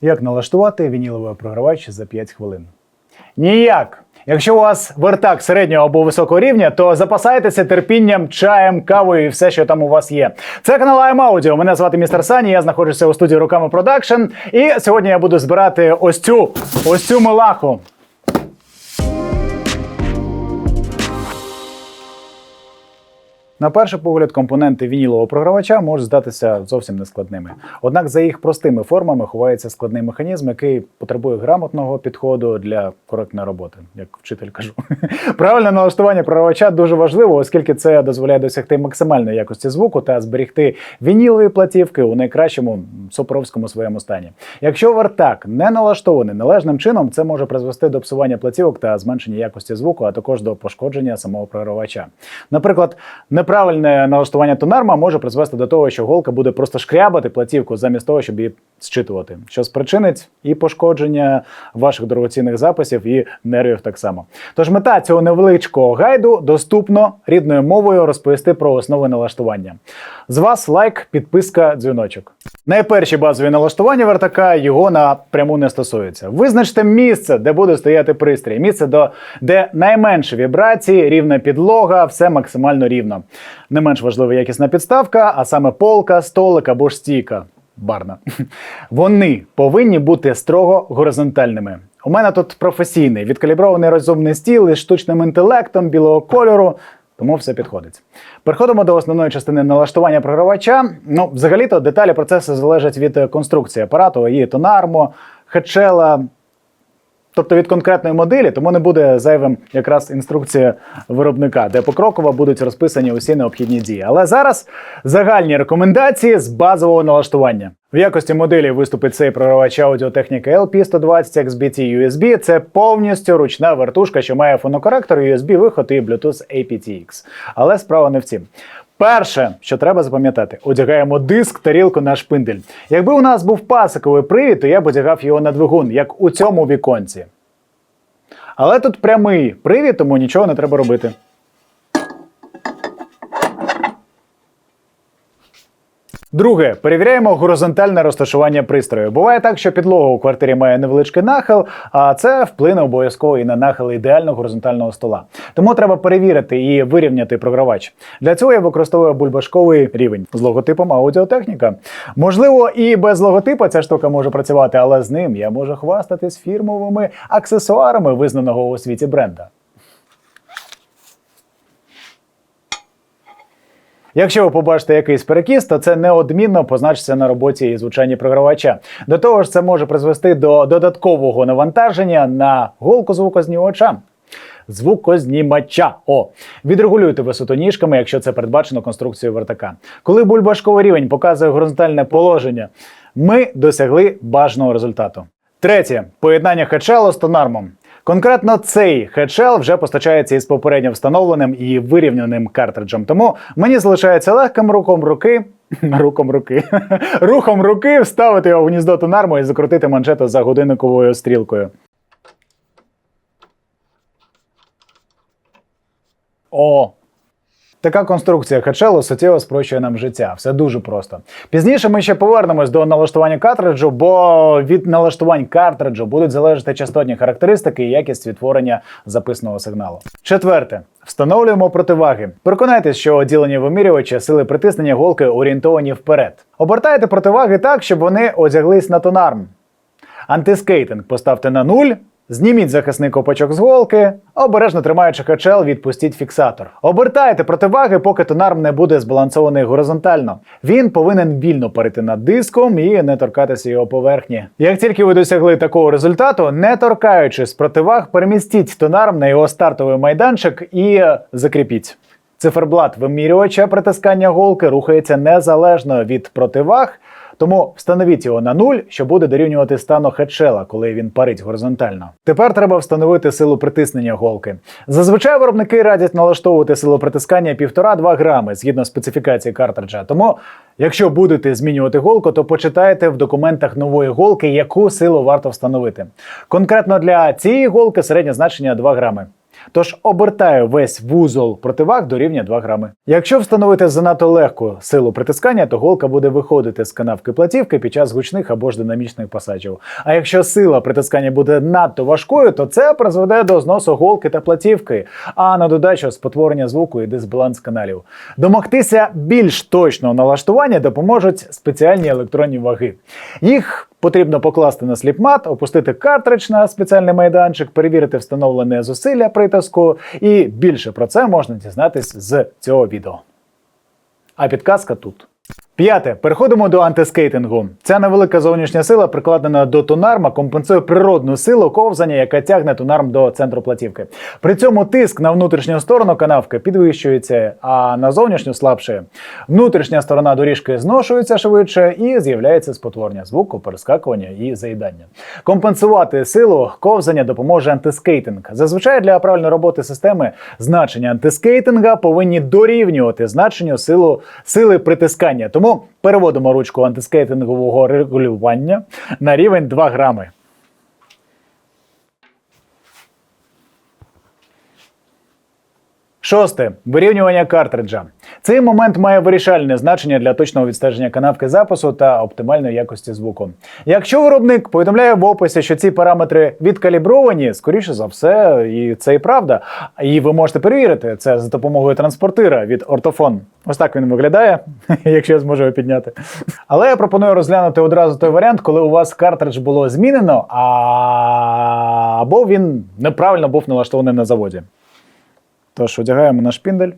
Як налаштувати вініловий програвач за 5 хвилин? Ніяк. Якщо у вас вертак середнього або високого рівня, то запасайтеся терпінням, чаєм, кавою і все, що там у вас є. Це канал I'm Audio. Мене звати містер Сані. Я знаходжуся у студії руками продакшн. І сьогодні я буду збирати ось цю ось цю милаху. На перший погляд, компоненти вінілового програвача можуть здатися зовсім нескладними. Однак за їх простими формами ховається складний механізм, який потребує грамотного підходу для коректної роботи, як вчитель кажу. Правильне налаштування програвача дуже важливо, оскільки це дозволяє досягти максимальної якості звуку та зберегти вінілові платівки у найкращому сопровському своєму стані. Якщо вертак не налаштований належним чином, це може призвести до псування платівок та зменшення якості звуку, а також до пошкодження самого програвача. Наприклад, неправильне налаштування тонарма може призвести до того, що голка буде просто шкрябати платівку замість того, щоб її зчитувати, що спричинить і пошкодження ваших дорогоцінних записів, і нервів так само. Тож мета цього невеличкого гайду доступно рідною мовою розповісти про основи налаштування. З вас лайк, підписка, дзвіночок. Найперші базові налаштування вертака його напряму не стосуються. Визначте місце, де буде стояти пристрій. Місце, до, де найменше вібрації, рівна підлога, все максимально рівно. Не менш важлива якісна підставка, а саме полка, столик або ж стійка. Барна. Вони повинні бути строго горизонтальними. У мене тут професійний відкалібрований розумний стіл із штучним інтелектом білого кольору. Тому все підходить. Переходимо до основної частини налаштування програвача. Ну, взагалі-то деталі процесу залежать від конструкції апарату, її тонармо, хетчела, тобто від конкретної моделі, тому не буде зайвим якраз інструкція виробника, де покроково будуть розписані усі необхідні дії. Але зараз загальні рекомендації з базового налаштування. В якості моделі виступить цей програвач аудіотехніки LP120 XBT USB. Це повністю ручна вертушка, що має фонокоректор, USB виход і Bluetooth aptX. Але справа не в цім. Перше, що треба запам'ятати, одягаємо диск, тарілку на шпиндель. Якби у нас був пасиковий привід, то я б одягав його на двигун, як у цьому віконці. Але тут прямий привід, тому нічого не треба робити. Друге, перевіряємо горизонтальне розташування пристрою. Буває так, що підлога у квартирі має невеличкий нахил, а це вплине обов'язково і на нахил ідеально горизонтального стола. Тому треба перевірити і вирівняти програвач. Для цього я використовую бульбашковий рівень з логотипом аудіотехніка. Можливо, і без логотипа ця штука може працювати, але з ним я можу хвастатись фірмовими аксесуарами визнаного у світі бренда. Якщо ви побачите якийсь перекіс, то це неодмінно позначиться на роботі і звучанні програвача. До того ж, це може призвести до додаткового навантаження на голку звукознімача. Звукознімача. О, відрегулюйте висоту ніжками, якщо це передбачено конструкцією вертака. Коли бульбашковий рівень показує горизонтальне положення, ми досягли бажаного результату. Третє поєднання хедшелу з тонармом. Конкретно цей хедшел вже постачається із попередньо встановленим і вирівняним картриджем. Тому мені залишається легким рухом руки. Руком руки. Рухом руки вставити його в гніздо тунарму і закрутити манжету за годинниковою стрілкою. О! Така конструкція хедшелу суттєво спрощує нам життя. Все дуже просто. Пізніше ми ще повернемось до налаштування картриджу, бо від налаштувань картриджу будуть залежати частотні характеристики і якість відтворення записаного сигналу. Четверте. Встановлюємо противаги. Переконайтесь, що оділення вимірювача сили притиснення голки орієнтовані вперед. Обертайте противаги так, щоб вони одяглись на тонарм. Антискейтинг поставте на нуль. Зніміть захисний копачок з голки, обережно тримаючи качел, відпустіть фіксатор. Обертайте противаги, поки тонарм не буде збалансований горизонтально. Він повинен вільно парити над диском і не торкатися його поверхні. Як тільки ви досягли такого результату, не торкаючись противаг, перемістіть тонарм на його стартовий майданчик і е, закріпіть. Циферблат вимірювача притискання голки рухається незалежно від противаг. Тому встановіть його на нуль, що буде дорівнювати стану хедшела, коли він парить горизонтально. Тепер треба встановити силу притиснення голки. Зазвичай виробники радять налаштовувати силу притискання 1,5-2 грами згідно специфікації картриджа. Тому, якщо будете змінювати голку, то почитайте в документах нової голки, яку силу варто встановити. Конкретно для цієї голки середнє значення 2 грами. Тож обертає весь вузол противаг до рівня 2 грами. Якщо встановити занадто легку силу притискання, то голка буде виходити з канавки платівки під час гучних або ж динамічних пасажів. А якщо сила притискання буде надто важкою, то це призведе до зносу голки та платівки, а на додачу спотворення звуку і дисбаланс каналів. Домогтися більш точного налаштування допоможуть спеціальні електронні ваги. Їх потрібно покласти на сліпмат, опустити картридж на спеціальний майданчик, перевірити встановлене зусилля притиску, і більше про це можна дізнатись з цього відео. А підказка тут. П'яте. Переходимо до антискейтингу. Ця невелика зовнішня сила, прикладена до тонарма, компенсує природну силу ковзання, яка тягне тонарм до центру платівки. При цьому тиск на внутрішню сторону канавки підвищується, а на зовнішню слабше. Внутрішня сторона доріжки зношується швидше і з'являється спотворення звуку, перескакування і заїдання. Компенсувати силу ковзання допоможе антискейтинг. Зазвичай для правильної роботи системи значення антискейтинга повинні дорівнювати значенню силу сили притискання. Тому переводимо ручку антискейтингового регулювання на рівень 2 грами. Шосте вирівнювання картриджа. Цей момент має вирішальне значення для точного відстеження канавки запису та оптимальної якості звуку. Якщо виробник повідомляє в описі, що ці параметри відкалібровані, скоріше за все, і це і правда. І ви можете перевірити це за допомогою транспортира від Ортофон. Ось так він виглядає, якщо я зможу його підняти. Але я пропоную розглянути одразу той варіант, коли у вас картридж було змінено, а... або він неправильно був налаштований на заводі. Тож одягаємо на шпіндель.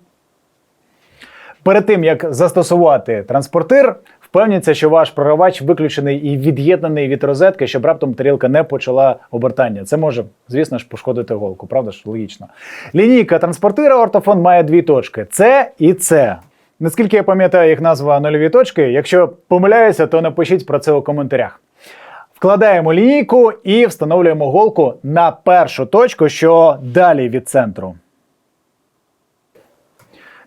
Перед тим як застосувати транспортир, впевніться, що ваш програвач виключений і від'єднаний від розетки, щоб раптом тарілка не почала обертання. Це може, звісно ж, пошкодити голку, правда ж? Логічно. Лінійка транспортира ортофон має дві точки: С і С. Наскільки я пам'ятаю їх назва нульові точки, якщо помиляюся, то напишіть про це у коментарях. Вкладаємо лінійку і встановлюємо голку на першу точку, що далі від центру.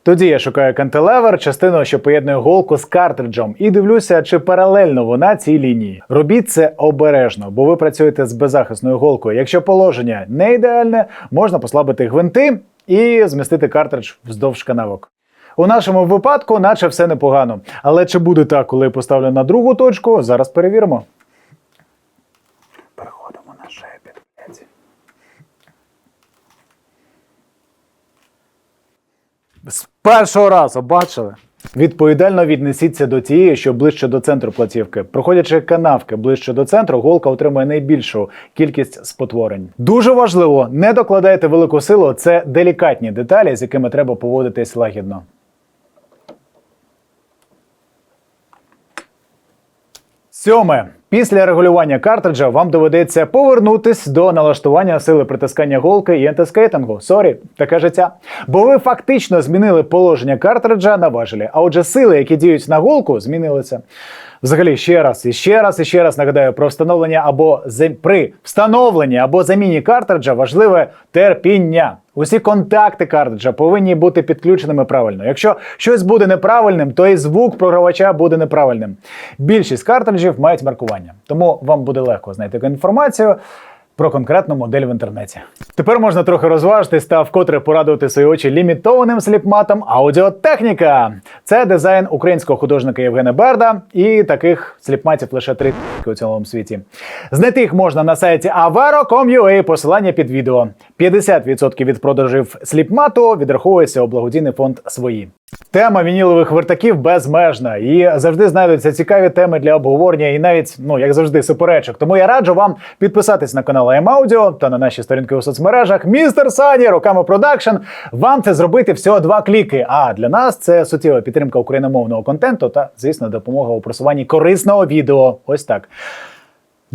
Тоді я шукаю кантелевер, частину, що поєднує голку з картриджем, і дивлюся, чи паралельно вона цій лінії. Робіть це обережно, бо ви працюєте з беззахисною голкою. Якщо положення не ідеальне, можна послабити гвинти і змістити картридж вздовж канавок. У нашому випадку, наче все непогано. Але чи буде так, коли поставлю на другу точку, зараз перевіримо. Переходимо на шепіт. блядь. З першого разу бачили. Відповідально віднесіться до тієї, що ближче до центру платівки. Проходячи канавки ближче до центру, голка отримує найбільшу кількість спотворень. Дуже важливо, не докладайте велику силу. Це делікатні деталі, з якими треба поводитись лагідно. Сьоме. Після регулювання картриджа вам доведеться повернутись до налаштування сили притискання голки і антискейтингу. Сорі, таке життя. Бо ви фактично змінили положення картриджа на важелі, а отже, сили, які діють на голку, змінилися. Взагалі, ще раз і ще раз і ще раз нагадаю про встановлення або при встановленні або заміні картриджа важливе терпіння. Усі контакти картриджа повинні бути підключеними правильно. Якщо щось буде неправильним, то і звук програвача буде неправильним. Більшість картриджів мають маркування, тому вам буде легко знайти інформацію. Про конкретну модель в інтернеті. Тепер можна трохи розважитись та вкотре порадувати свої очі лімітованим сліпматом аудіотехніка. Це дизайн українського художника Євгена Берда, і таких сліпматів лише три у цілому світі. Знайти їх можна на сайті avero.com.ua, посилання під відео. 50% від продажів сліпмату відраховується у благодійний фонд свої. Тема вінілових вертаків безмежна і завжди знайдуться цікаві теми для обговорення і навіть, ну як завжди, суперечок. Тому я раджу вам підписатись на канал АМАудіо та на наші сторінки у соцмережах. Містер Сані, руками продакшн. Вам це зробити всього два кліки. А для нас це суттєва підтримка україномовного контенту та, звісно, допомога у просуванні корисного відео. Ось так.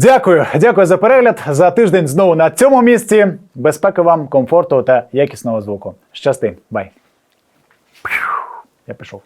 Дякую, дякую за перегляд. За тиждень знову на цьому місці. Безпеки вам, комфорту та якісного звуку. Щасти, бай. Я пішов.